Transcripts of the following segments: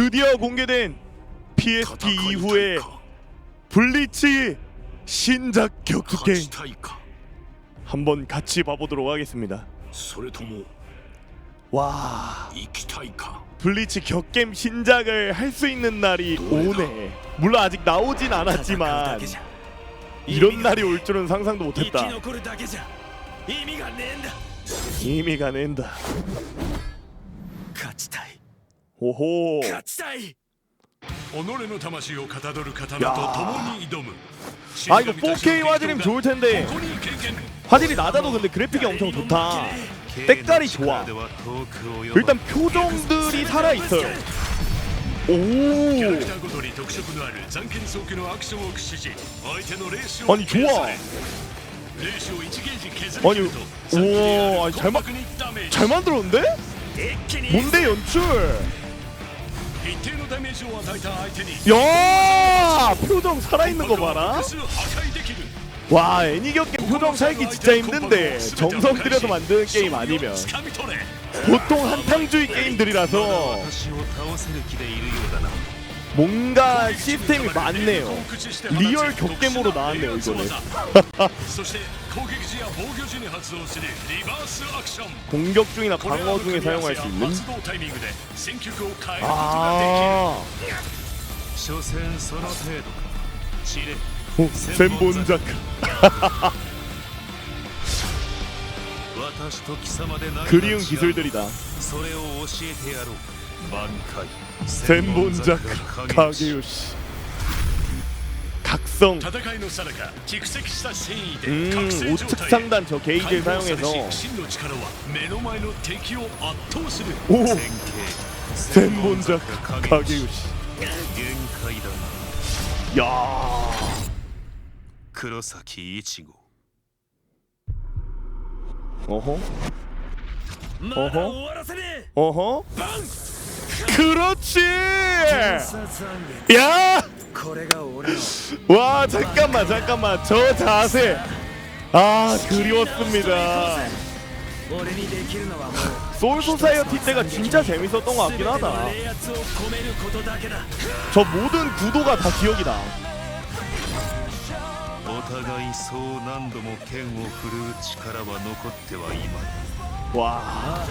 드디어 공개된 PSP 이후에 블리치 신작 격투 게임. 한번 같이 봐보도록 하겠습니다. 와. 블리치 격겜 신작을 할 수 있는 날이 오네. 물론 아직 나오진 않았지만 이런 날이 올 줄은 상상도 못했다. 이미가 낸다. 勝ちたい 오호. 勝ちたい己の魂をかたどる刀やとー共に挑む 아 이거 4K 화질이면 좋을 텐데 ここに経験 화질이 낮아도 근데 그래픽이 엄청 좋다. 때깔이 좋아. 일단 표정들이 살아 있어요. キャラ 오. クターごとに特色のある残剣装具のアクションを駆使し相手のレースを 아니 좋아. レースを1ゲージ削り 아니 切ると 우와 아니 잘, 마, コンパクトにダメージ 잘 만들었는데? 一気に 뭔데 연출? 一定のダメージを与えた相手に 야 표정 살아있는 거 봐라. 複数破壊できる 와 애니격겜 표정 살기 진짜 힘든데 정성 들여서 만드는 게임 아니면 掴み取れ 보통 한탕주의 게임들이라서 뭔가 시스템이 많네요. 리얼 격겜으로 나왔네요 이거는. そして 공격 중이나 방어 중에 사용할 수 있는? 아. 어, 센본작 그리운 기술들이다. 센본작 가게요시. 각성 戦いのさなか蓄積した戦意で 음 覚醒状 우측 態へ 상단 저 게이지를 解放され 사용해서 し真の力は目の前の敵を圧倒する 오 戦 센본작 가게요시 限界だ 야 黒崎一護 어허 まだ終わらせねえ 어허 그렇지 殺案 야 これが俺の 와 잠깐만 잠깐만 저 자세 아 그리웠습니다 俺にできるのはもう 소울 소사이어티 때가 진짜 재밌었던 것 같긴 全ての 하다 冷圧を込めることだけだ 저 모든 구도가 다 기억이다 お互いそう何度も剣を振るう力は残ってはいまい 와,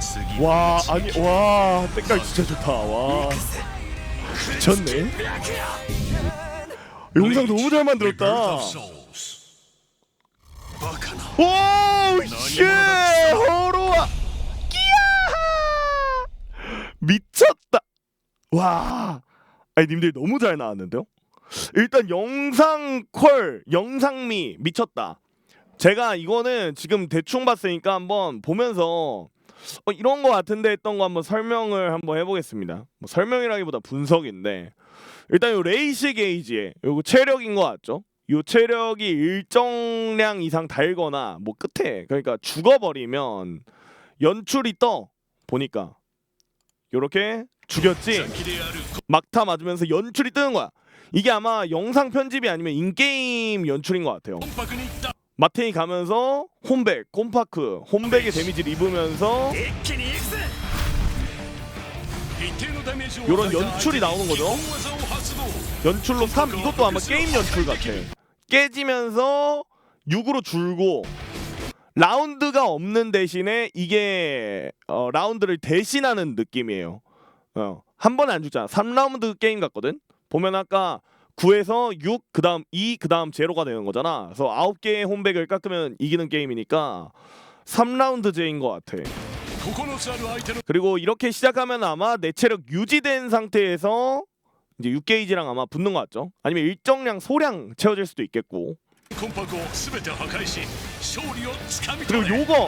次 와 の 아니 와 때깔 진짜 좋다 와 미쳤네. 영상 너무 잘 만들었다. 오, 씨, 호로아, 끼야, 미쳤다. 와, 아니 님들 너무 잘 나왔는데요? 일단 영상 콜, 영상미 미쳤다. 제가 이거는 지금 대충 봤으니까 한번 보면서 어, 이런 거 같은데 했던 거 한번 설명을 한번 해보겠습니다. 뭐 설명이라기보다 분석인데 일단 요 레이시 게이지에 요거 체력인 거 같죠? 요 체력이 일정량 이상 달거나 뭐 끝에 그러니까 죽어버리면 연출이 떠 보니까 요렇게 죽였지 막타 맞으면서 연출이 뜨는 거야 이게 아마 영상 편집이 아니면 인게임 연출인 것 같아요 마테이 가면서 홈백 콤파크 홈백의 데미지를 입으면서 一気に行くぜ一定のダメージを 요런 与えた 연출이 나오는 거죠 基本技を発動 연출로 3 이것도 아마 게임 연출 같아 깨지면서 6으로 줄고 라운드가 없는 대신에 이게 어, 라운드를 대신하는 느낌이에요 어, 한 번에 안 죽잖아 3라운드 게임 같거든 보면 아까 9에서 6, 그 다음 2, 그 다음 제로가 되는 거잖아. 그래서 9개의 홈백을 깎으면 이기는 게임이니까 3라운드제인 것 같아. 그리고 이렇게 시작하면 아마 내 체력 유지된 상태에서 이제 6게이지랑 아마 붙는 것 같죠? 아니면 일정량 소량 채워질 수도 있겠고. 그리고 요거!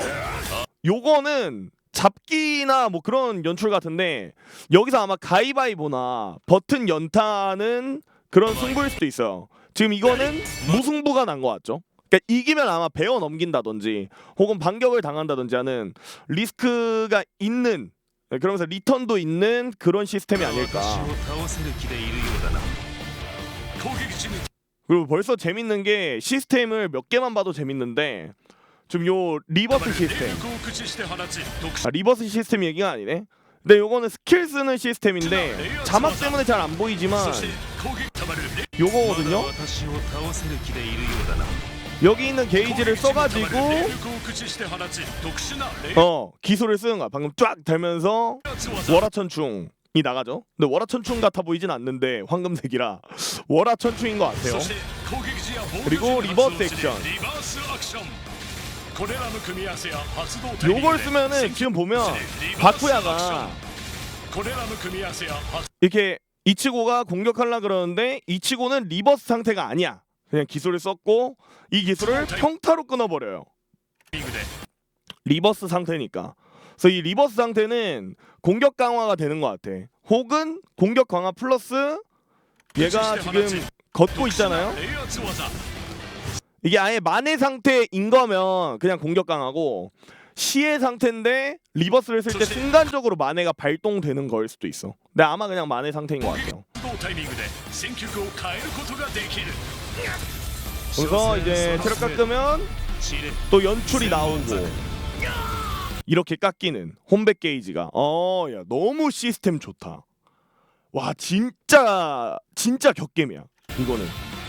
요거는 잡기나 뭐 그런 연출 같은데 여기서 아마 가위바위보나 버튼 연타는 그런 승부일 수도 있어요. 지금 이거는 무승부가 난 것 같죠. 그러니까 이기면 아마 베어 넘긴다든지 혹은 반격을 당한다든지 하는 리스크가 있는 네, 그러면서 리턴도 있는 그런 시스템이 아닐까. 그리고 벌써 재밌는 게 시스템을 몇 개만 봐도 재밌는데 지금 요 리버스 시스템 아, 리버스 시스템 얘기가 아니네 근데 요거는 스킬 쓰는 시스템인데 자막 때문에 잘 안 보이지만 요거거든요. 여기 있는 게이지를 써가지고 어 기술을 쓰는 거야. 방금 쫙 달면서 월화천충이 나가죠. 근데 월화천충 같아 보이진 않는데 황금색이라 월화천충인 것 같아요. 그리고 리버스 액션. 요걸 쓰면은 지금 보면 바쿠야가 이렇게 이치고가 공격하려 그러는데 이치고는 리버스 상태가 아니야. 그냥 기술을 썼고 이 기술을 평타로 끊어버려요. 리버스 상태니까. 그래서 이 리버스 상태는 공격 강화가 되는 것 같아. 혹은 공격 강화 플러스 얘가 지금 걷고 있잖아요. 特殊な霊圧技 이게 아예 만의 상태인 거면 그냥 공격 강하고 시의 상태인데 리버스를 쓸 때 순간적으로 만회가 발동되는 거일 수도 있어. 근데 아마 그냥 만의 상태인 것 같아요. 発動タイミングで戦局を変えることができる 그래서 이제 체력 깎으면 知れ 또 연출이 나오고 이렇게 깎이는 홈백 게이지가 어 야 너무 시스템 좋다. 와 진짜 진짜 격겜이야 이거는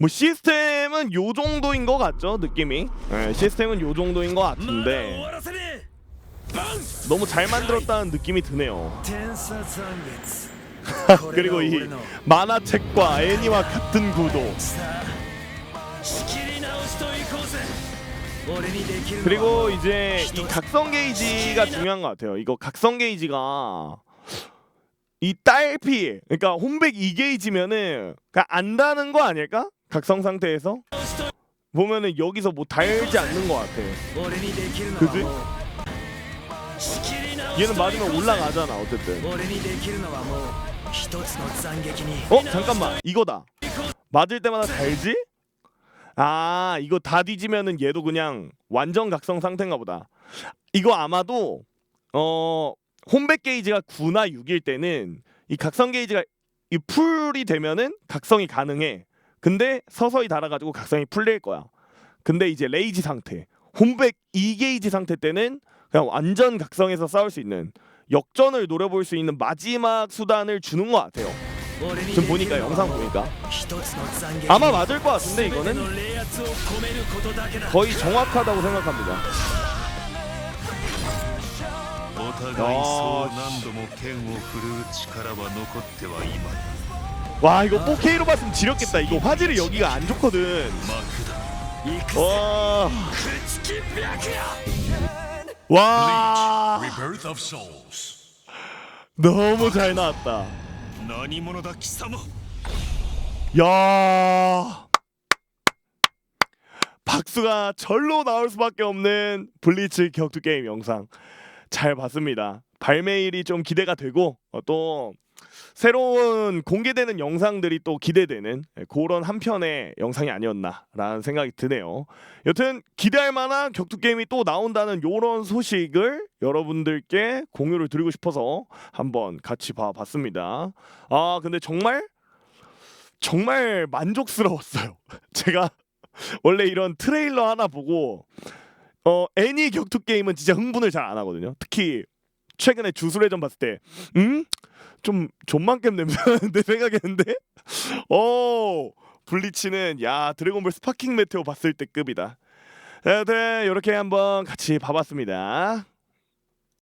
뭐 시스템은 요 정도인 것 같죠 느낌이? 네, 시스템은 요 정도인 것 같은데. 너무 잘 만들었다는 느낌이 드네요. 그리고 이 만화책과 애니와 같은 구도. 그리고 이제 이 각성 게이지가 중요한 것 같아요. 이거 각성 게이지가 이 딸피 그러니까 홈백 2게이지면은 그냥 그러니까 안다는 거 아닐까? 각성 상태에서 보면은 여기서 뭐 달지 않는 것 같아. 그지? 얘는 맞으면 올라가잖아 어쨌든. 어 잠깐만 이거다. 맞을 때마다 달지? 아 이거 다 뒤지면은 얘도 그냥 완전 각성 상태인가 보다. 이거 아마도 어 홈백 게이지가 9나 6일 때는 이 각성 게이지가 이 풀이 되면은 각성이 가능해. 근데 서서히 달아가지고 각성이 풀릴 거야. 근데 이제 레이지 상태, 홈백 2게이지 상태 때는 그냥 완전 각성해서 싸울 수 있는 역전을 노려볼 수 있는 마지막 수단을 주는 것 같아요. 지금 보니까 영상 보니까 아마 맞을 것 같은데 이거는 거의 정확하다고 생각합니다. お互いそう何度も剣を振るう力は残ってはいまい 와 이거 4K로 봤으면 지렸겠다. 이거 화질이 여기가 안 좋거든. 幕だ行くぜ 와, 朽ち木白夜 와, Rebirth of Souls 너무 잘 나왔다. 何者だ貴様 야, 박수가 절로 나올 수밖에 없는 블리츠 격투 게임 영상 잘 봤습니다. 발매일이 좀 기대가 되고 어, 또 새로운 공개되는 영상들이 또 기대되는 예, 그런 한 편의 영상이 아니었나라는 생각이 드네요. 여튼 기대할 만한 격투 게임이 또 나온다는 요런 소식을 여러분들께 공유를 드리고 싶어서 한번 같이 봐봤습니다. 아 근데 정말 정말 만족스러웠어요. 제가 원래 이런 트레일러 하나 보고 어 애니 격투 게임은 진짜 흥분을 잘 안 하거든요. 특히 최근에 주술회전 봤을 때, 음? 좀 존만겜 냄새나는데 생각했는데, 어 블리치는 야 드래곤볼 스파킹 메테오 봤을 때 급이다. 네, 이렇게 한번 같이 봐봤습니다.